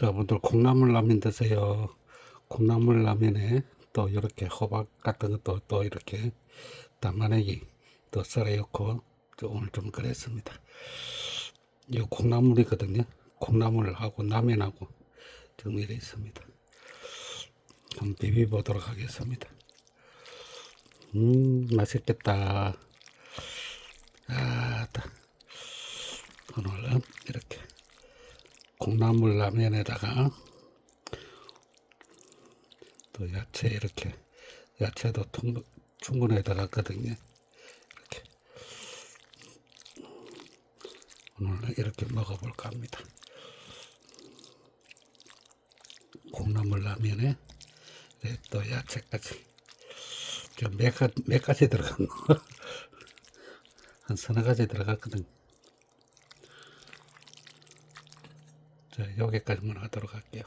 여러분들 콩나물 라면 드세요. 콩나물 라면에 또 이렇게 호박 같은 것도 또 이렇게 담아내기 또 썰어놓고 또 오늘 좀 그랬습니다. 이 콩나물이거든요. 콩나물하고 라면하고 지금 이래 있습니다. 한번 비벼 보도록 하겠습니다. 음 맛있겠다. 아, 따. 오늘은 이렇게 콩나물 라면에다가 또 야채 이렇게 야채도 통- 충분히 들어갔거든요. 이렇게 오늘 이렇게 먹어볼까 합니다. 콩나물 라면에 네, 또 야채까지 가, 몇 가지 들어갔노? 한 서너 가지 들어갔거든. 자, 여기까지만 하도록 할게요.